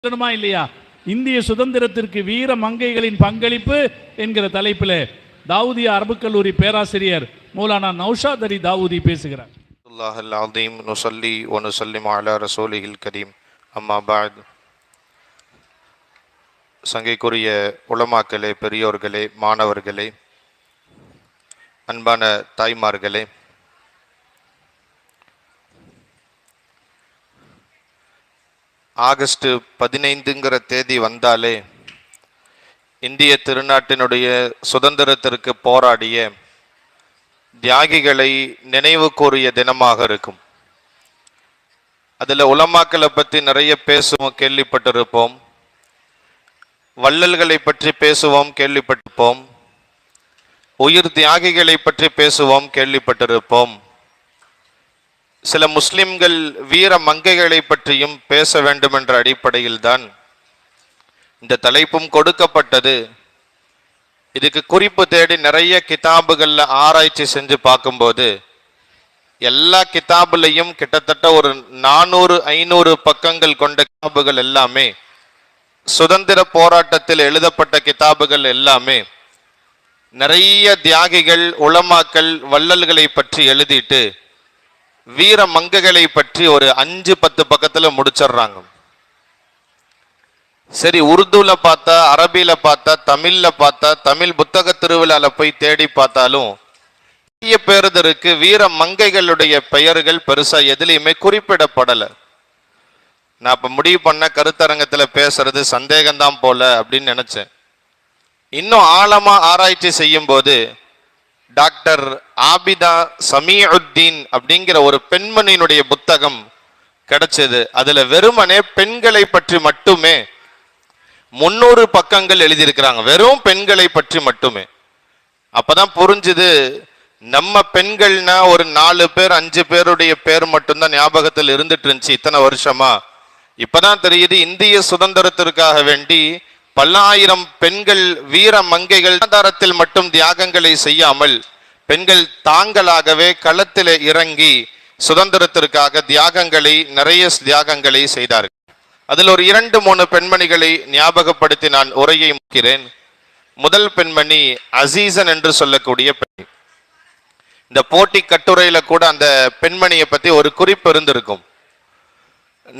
சொல்லணுமா இல்லையா இந்திய சுதந்திரத்திற்கு வீர மங்கைகளின் பங்களிப்பு என்கிற தலைப்பில் தாவூதியா அரபுக் கல்லூரி பேராசிரியர் மௌலானா நௌஷாத் அலி தாவூதி பேசுகிறார் الله العظيم نصلي ونسلم على رسوله الكريم அம்மா பாத் சங்கைக்குரிய உலமாக்களே பெரியோர்களே மாணவர்களே அன்பான தாய்மார்களே ஆகஸ்ட் பதினைந்துங்கிற தேதி வந்தாலே இந்திய திருநாட்டினுடைய சுதந்திரத்திற்கு போராடிய தியாகிகளை நினைவு கூறிய தினமாக இருக்கும். அதில் உலமாக்களை பற்றி நிறைய பேசுவோம் கேள்விப்பட்டிருப்போம். வள்ளல்களை பற்றி பேசுவோம் கேள்விப்பட்டிருப்போம். உயிர் தியாகிகளை பற்றி பேசுவோம் கேள்விப்பட்டிருப்போம். சில முஸ்லிம்கள் வீர மங்கைகளை பற்றியும் பேச வேண்டும் என்ற அடிப்படையில் தான் இந்த தலைப்பும் கொடுக்கப்பட்டது. இதுக்கு குறிப்பு தேடி நிறைய கிதாபுகள்ல ஆராய்ச்சி செஞ்சு பார்க்கும்போது எல்லா கிதாபுலையும் கிட்டத்தட்ட ஒரு நானூறு ஐநூறு பக்கங்கள் கொண்ட கிதாபுகள் எல்லாமே சுதந்திர போராட்டத்தில் எழுதப்பட்ட கிதாபுகள் எல்லாமே நிறைய தியாகிகள் உளமாக்கல் வள்ளல்களை பற்றி எழுதிட்டு வீர மங்கைகளை பற்றி ஒரு அஞ்சு பத்து பக்கத்துல முடிச்சிடுறாங்க. சரி உருதுல பார்த்தா அரபியில பார்த்தா தமிழ்ல பார்த்தா தமிழ் புத்தக திருவிழால போய் தேடி பார்த்தாலும் பெரிய பேருதற்கு வீர மங்கைகளுடைய பெயர்கள் பெருசா எதுலையுமே குறிப்பிடப்படல. நான் இப்ப முடிவு பண்ண கருத்தரங்கத்துல பேசுறது சந்தேகம்தான் போல அப்படின்னு நினைச்சேன். இன்னும் ஆழமா ஆராய்ச்சி செய்யும் போது டாக்டர் ஆபிதா சமீஉத்தீன் அப்படிங்கிற ஒரு பெண்மணியினுடைய புத்தகம் கிடைச்சது. அதுல வெறுமனே பெண்களை பற்றி மட்டுமே முன்னூறு பக்கங்கள் எழுதியிருக்கிறாங்க. வெறும் பெண்களை பற்றி மட்டுமே. அப்பதான் புரிஞ்சுது நம்ம பெண்கள்னா ஒரு நாலு பேர் அஞ்சு பேருடைய பேர் மட்டும்தான் ஞாபகத்தில் இருந்துட்டு இருந்துச்சு இத்தனை வருஷமா. இப்பதான் தெரியுது இந்திய சுதந்திரத்திற்காக வேண்டி பல்லாயிரம் பெண்கள் வீர மங்கைகள் ஆதாரத்தில் மட்டும் தியாகங்களை செய்யாமல் பெண்கள் தாங்களாகவே களத்திலே இறங்கி சுதந்திரத்திற்காக தியாகங்களை நிறைய தியாகங்களை செய்தார்கள். அதில் ஒரு இரண்டு மூணு பெண்மணிகளை ஞாபகப்படுத்தி நான் உரையை முக்கிறேன் முதல் பெண்மணி அசீசன் என்று சொல்லக்கூடிய பெண். இந்த போட்டி கட்டுரையில கூட அந்த பெண்மணியை பத்தி ஒரு குறிப்பு இருந்திருக்கும்.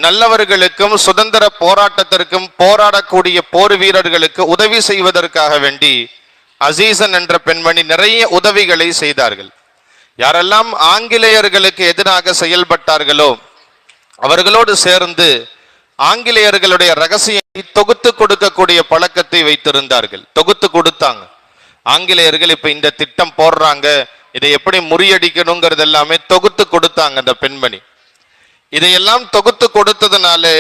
நல்லவர்களுக்கும் சுதந்திர போராட்டத்திற்கும் போராடக்கூடிய போர் வீரர்களுக்கு உதவி செய்வதற்காக வேண்டி அசீசன் என்ற பெண்மணி நிறைய உதவிகளை செய்தார்கள். யாரெல்லாம் ஆங்கிலேயர்களுக்கு எதிராக செயல்பட்டார்களோ அவர்களோடு சேர்ந்து ஆங்கிலேயர்களுடைய ரகசியத்தை தொகுத்து கொடுக்கக்கூடிய பழக்கத்தை வைத்திருந்தார்கள். தொகுத்து கொடுத்தாங்க. ஆங்கிலேயர்கள் இப்ப இந்த திட்டம் போடுறாங்க இதை எப்படி முறியடிக்கணுங்கிறது எல்லாமே தொகுத்து கொடுத்தாங்க அந்த பெண்மணி. இதையெல்லாம் தொகுத்து கொடுத்ததுனாலே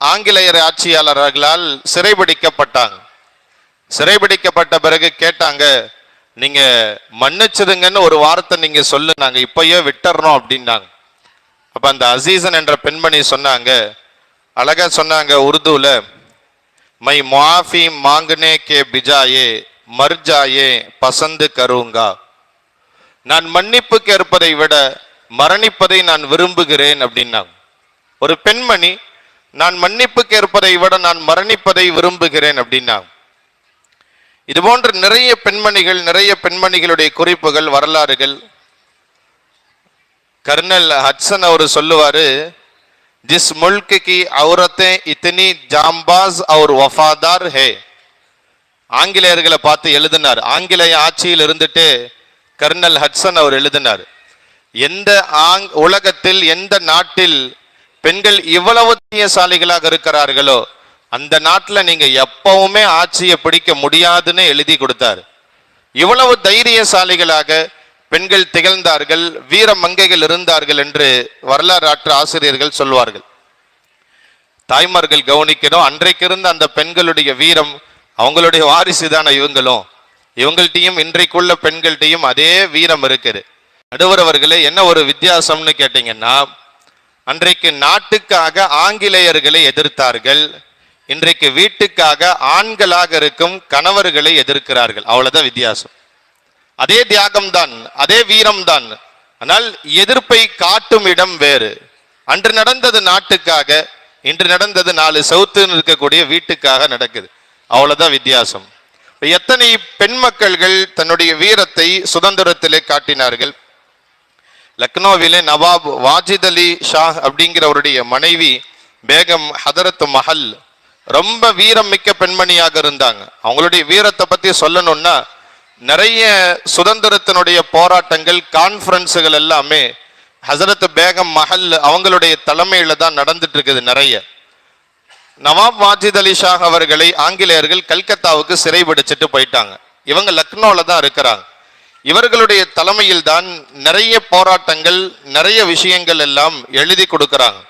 ஆங்கிலேயர் ஆட்சியாளர்களால் சிறைபிடிக்கப்பட்டாங்க. சிறைபிடிக்கப்பட்ட பிறகு கேட்டாங்க நீங்க மன்னிச்சதுங்கன்னு ஒரு வார்த்தை நீங்க சொல்லு நாங்க இப்பயே விட்டுறோம் அப்படின்னாங்க. அப்ப அந்த அசீசன் என்ற பெண்மணி சொன்னாங்க அழகா சொன்னாங்க உருதுல மை மாஃபி மாங்கனே கே பிஜாயே மர்ஜாயே பசந்து கருங்கா. நான் மன்னிப்பு கேட்பதை விட மரணிப்பதை நான் விரும்புகிறேன் அப்படின்னாங்க. ஒரு பெண்மணி நான் மன்னிப்பு கேட்பதை விட நான் மரணிப்பதை விரும்புகிறேன் அப்படின்னாங்க. இது போன்ற நிறைய பெண்மணிகள் நிறைய பெண்மணிகளுடைய குறிப்புகள் வரலாறுகள். கர்னல் ஹட்சன் அவர் சொல்லுவாரு ஜிஸ் முல்க் கி அவுரத்தே இத்தனி ஜாம்பாஸ் அவர் வஃபாதார் ஹே. ஆங்கிலேயர்களை பார்த்து எழுதினார். ஆங்கிலேய ஆட்சியில் இருந்துட்டு கர்னல் ஹட்சன் அவர் எழுதினார். எந்த ஆங் உலகத்தில் எந்த நாட்டில் பெண்கள் இவ்வளவு தீயசாலிகளாக இருக்கிறார்களோ அந்த நாட்டில் நீங்க எப்பவுமே ஆட்சியை பிடிக்க முடியாதுன்னு எழுதி கொடுத்தார். இவ்வளவு தைரியசாலிகளாக பெண்கள் திகழ்ந்தார்கள் வீர மங்கைகள் இருந்தார்கள் என்று வரலாற்று ஆசிரியர்கள் சொல்வார்கள். தாய்மார்கள் கவனிக்கணும் அன்றைக்கு இருந்த அந்த பெண்களுடைய வீரம் அவங்களுடைய வாரிசு தானே இவங்களும். இவங்கள்ட்டையும் இன்றைக்குள்ள பெண்கள்ட்டையும் அதே வீரம் இருக்குது. நடுவர் அவர்களே என்ன ஒரு வித்தியாசம்னு கேட்டீங்கன்னா அன்றைக்கு நாட்டுக்காக ஆங்கிலேயர்களை எதிர்த்தார்கள் இன்றைக்கு வீட்டுக்காக ஆண்களாக இருக்கும் கணவர்களை எதிர்க்கிறார்கள். அவ்வளவுதான் வித்தியாசம். அதே தியாகம் தான் அதே வீரம்தான். ஆனால் எதிர்ப்பை காட்டும் இடம் வேறு. அன்று நடந்தது நாட்டுக்காக இன்று நடந்தது நாலு சவுத்துன்னு இருக்கக்கூடிய வீட்டுக்காக நடக்குது. அவ்வளவுதான் வித்தியாசம். எத்தனை பெண் மக்கள்கள் தன்னுடைய வீரத்தை சுதந்திரத்திலே காட்டினார்கள்? லக்னோவிலே நவாப் வாஜித் அலி ஷா அப்படிங்கிறவருடைய மனைவி பேகம் ஹதரத் மஹல் ரொம்ப வீரம் மிக்க பெண்மணியாக இருந்தாங்க. அவங்களுடைய வீரத்தை பத்தி சொல்லணும்னா நிறைய சுதந்திரத்தினுடைய போராட்டங்கள் கான்ஃபரன்ஸுகள் எல்லாமே ஹசரத் பேகம் மஹல் அவங்களுடைய தலைமையில தான் நடந்துட்டு இருக்குது நிறைய. நவாப் வாஜித் அலி ஷா அவர்களை ஆங்கிலேயர்கள் கல்கத்தாவுக்கு சிறைபிடிச்சிட்டு போயிட்டாங்க. இவங்க லக்னோவில் தான் இருக்கிறாங்க. இவர்களுடைய தலைமையில் தான் நிறைய போராட்டங்கள் நிறைய விஷயங்கள் எல்லாம் எழுதி கொடுக்கறாங்க.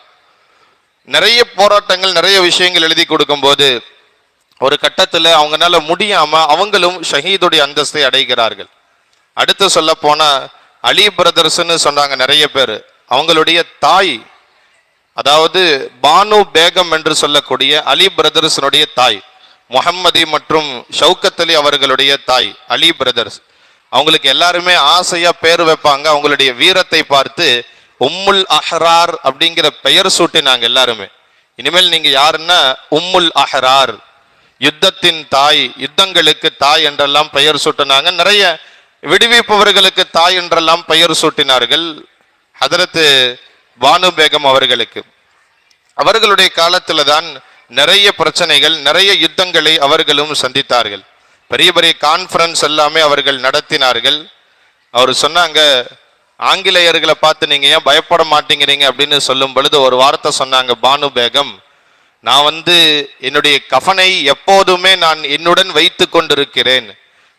நிறைய போராட்டங்கள் நிறைய விஷயங்கள் எழுதி கொடுக்கும்போது ஒரு கட்டத்துல அவங்களால முடியாம அவங்களும் ஷஹீதுடைய அந்தஸ்தை அடைகிறார்கள். அடுத்து சொல்ல போனா அலி பிரதர்ஸ்னு சொன்னாங்க நிறைய பேர். அவங்களுடைய தாய் அதாவது பானு பேகம் என்று சொல்லக்கூடிய அலி பிரதர்ஸ்னுடைய தாய் முகம்மதி மற்றும் ஷவுக்கத் அலி அவர்களுடைய தாய் அலி பிரதர்ஸ். அவங்களுக்கு எல்லாருமே ஆசையா பேர் வைப்பாங்க. அவங்களுடைய வீரத்தை பார்த்து உம்முல் அஹ்ரார் அப்படிங்கிற பெயர் சூட்டினாங்க எல்லாருமே. இனிமேல் நீங்க யாருன்னா உம்முல் அஹ்ரார் யுத்தத்தின் தாய் யுத்தங்களுக்கு தாய் என்றெல்லாம் பெயர் சூட்டினாங்க. நிறைய விடுவிப்பவர்களுக்கு தாய் என்றெல்லாம் பெயர் சூட்டினார்கள். ஹதரத்து பானு பேகம் அவர்களுக்கு. அவர்களுடைய காலத்துல தான் நிறைய பிரச்சனைகள் நிறைய யுத்தங்களை அவர்களும் சந்தித்தார்கள். பெரிய பெரிய கான்ஃபரன்ஸ் எல்லாமே அவர்கள் நடத்தினார்கள். அவர் சொன்னாங்க ஆங்கிலேயர்களை பார்த்து நீங்க ஏன் பயப்பட மாட்டேங்கிறீங்க? அப்படின்னு சொல்லும் பொழுது ஒரு வார்த்தை சொன்னாங்க பானு பேகம் நான் வந்து என்னுடைய கஃனை எப்போதுமே நான் என்னுடன் வைத்து கொண்டிருக்கிறேன்.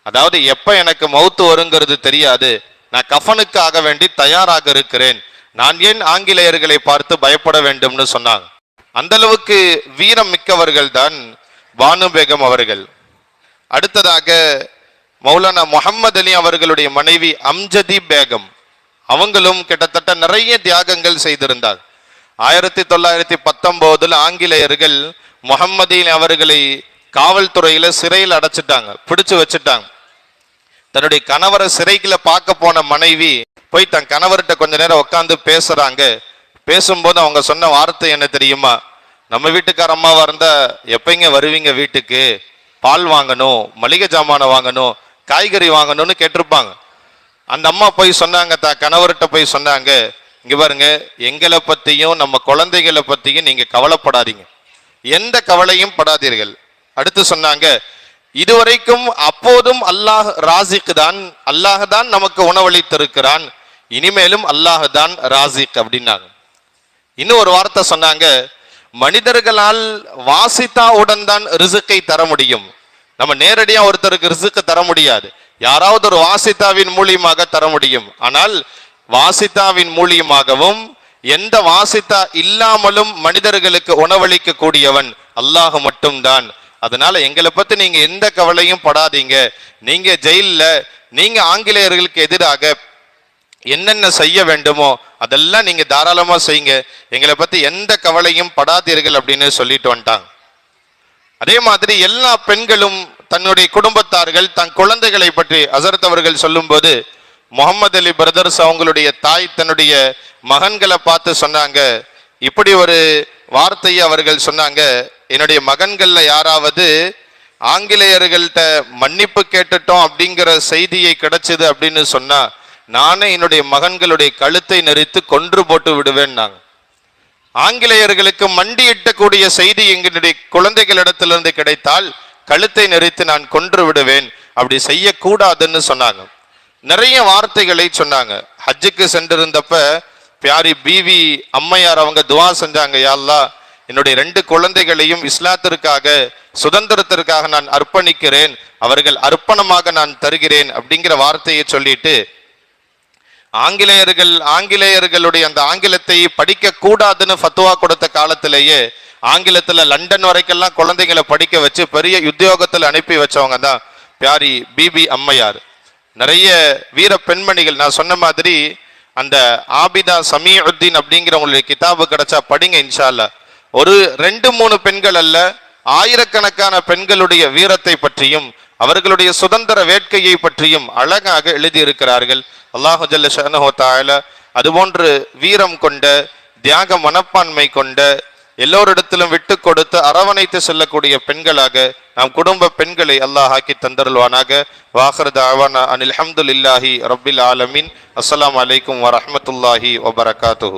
அதாவது எப்ப எனக்கு மௌத்து வருங்கிறது தெரியாது. நான் கஃனுக்காக வேண்டி தயாராக இருக்கிறேன். நான் ஏன் ஆங்கிலேயர்களை பார்த்து பயப்பட வேண்டும்னு சொன்னாங்க. அந்த அளவுக்கு வீரம் மிக்கவர்கள் தான் பானு பேகம் அவர்கள். அடுத்ததாக மௌலானா முகமது அலி அவர்களுடைய மனைவி அம்ஜதி பேகம். அவங்களும் கிட்டத்தட்ட நிறைய தியாகங்கள் செய்திருந்தார். ஆயிரத்தி தொள்ளாயிரத்தி பத்தொன்பதுல ஆங்கிலேயர்கள் முகம்மது அவர்களை காவல்துறையில சிறையில் அடைச்சிட்டாங்க பிடிச்சு வச்சுட்டாங்க. தன்னுடைய கணவரை சிறைக்குள்ள பார்க்க போன மனைவி போய் தன் கணவர்கிட்ட கொஞ்ச நேரம் உட்காந்து பேசுறாங்க. பேசும்போது அவங்க சொன்ன வார்த்தை என்ன தெரியுமா? நம்ம வீட்டுக்கார அம்மாவா இருந்தா எப்பங்க வருவீங்க வீட்டுக்கு? பால் வாங்கணும் மளிகை ஜாமானை வாங்கணும் காய்கறி வாங்கணும்னு கேட்டிருப்பாங்க. அந்த அம்மா போய் சொன்னாங்க த கணவர்கிட்ட போய் சொன்னாங்க இங்க பாருங்க எங்களை பத்தியும் நம்ம குழந்தைகளை பத்தியும் நீங்க கவலைப்படாதீங்க. எந்த கவலையும் படாதீர்கள். அடுத்து சொன்னாங்க இதுவரைக்கும் அப்போதும் அல்லாஹ் ராசிக்கு தான் அல்லாஹ் தான் நமக்கு உணவளித்திருக்கிறான். இனிமேலும் அல்லாஹ் தான் ராசிக் அப்படின்னாங்க. இன்னும் ஒரு வார்த்தை சொன்னாங்க மனிதர்களால் வாசித்தாவுடன் தான் ரிசுக்கை தர முடியும். நம்ம நேரடியா ஒருத்தருக்கு ரிசுக்கு தர முடியாது. யாராவது ஒரு வாசித்தாவின் மூலியமாக தர முடியும். ஆனால் வாசித்தாவின் மூலியமாகவும் எந்த வாசித்தா இல்லாமலும் மனிதர்களுக்கு உணவளிக்க கூடியவன் அல்லாஹ் மட்டும்தான். அதனால எங்களை பத்தி நீங்க எந்த கவலையும் படாதீங்க. நீங்க ஜெயில நீங்க ஆங்கிலேயர்களுக்கு எதிராக என்னென்ன செய்ய வேண்டுமோ அதெல்லாம் நீங்க தாராளமா செய்யுங்க. எங்களை பத்தி எந்த கவலையும் படாதீர்கள் அப்படின்னு சொல்லிட்டு வந்துட்டாங்க. அதே மாதிரி எல்லா பெண்களும் தன்னுடைய குடும்பத்தார்கள் தன் குழந்தைகளை பற்றி அசரத் அவர்கள் சொல்லும்போது முகமது அலி பிரதர்ஸ் அவங்களுடைய தாய் தன்னுடைய மகன்களை பார்த்து சொன்னாங்க. இப்படி ஒரு வார்த்தையை அவர்கள் சொன்னாங்க. என்னுடைய மகன்கள்ல யாராவது ஆங்கிலேயர்கள்ட்ட மன்னிப்பு கேட்டுட்டோம் அப்படிங்கிற செய்தியை கிடைச்சது அப்படின்னு சொன்னா நானே என்னுடைய மகன்களுடைய கழுத்தை நெரித்து கொன்று போட்டு விடுவேன் நாங்க. ஆங்கிலேயர்களுக்கு மண்டியிட்டக்கூடிய செய்தி எங்களுடைய குழந்தைகளிடத்திலிருந்து கிடைத்தால் கழுத்தை நெரித்து நான் கொன்று விடுவேன். அப்படி செய்யக்கூடாதுன்னு சொன்னாங்க. நிறைய வார்த்தைகளை சொன்னாங்க. ஹஜ்ஜுக்கு சென்றிருந்தப்ப பியாரி பிவி அம்மையார் அவங்க துவா செஞ்சாங்க யாழ்லா என்னுடைய ரெண்டு குழந்தைகளையும் இஸ்லாத்திற்காக சுதந்திரத்திற்காக நான் அர்ப்பணிக்கிறேன். அவர்கள் அர்ப்பணமாக நான் தருகிறேன் அப்படிங்கிற வார்த்தையை சொல்லிட்டு ஆங்கிலேயர்கள் ஆங்கிலேயர்களுடைய அந்த ஆங்கிலத்தை படிக்க கூடாதுன்னு ஃபத்துவா கொடுத்த காலத்திலேயே ஆங்கிலத்துல லண்டன் வரைக்கெல்லாம் குழந்தைங்களை படிக்க வச்சு பெரிய உத்தியோகத்தில் அனுப்பி வச்சவங்க தான் பியாரி பிபி அம்மையார். நிறைய வீர பெண்மணிகள் நான் சொன்ன மாதிரி அந்த ஆபிதா சமீஉத்தீன் அப்படிங்கிறவங்களுடைய கிதாபு கிடைச்சா படிங்க இன்ஷா ஒரு ரெண்டு மூணு பெண்கள் அல்ல ஆயிரக்கணக்கான பெண்களுடைய வீரத்தை பற்றியும் அவர்களுடைய சுதந்திர வேட்கையை பற்றியும் அழகாக எழுதியிருக்கிறார்கள். அல்லாஹு ஜல்ல ஷானஹு தஆலா அதுபோன்று வீரம் கொண்ட தியாக மனப்பான்மை கொண்ட எல்லோரிடத்திலும் விட்டு கொடுத்து அரவணைத்து செல்லக்கூடிய பெண்களாக நம் குடும்ப பெண்களை அல்லாஹ் ஆக்கி தந்தருள்வானாக. வாஹர் தாவானா அனில் அஹமதுல்லாஹி ரபில் ஆலமின். அஸ்லாம் அலைக்கும் வரமத்துல்லாஹி வபரகாத்து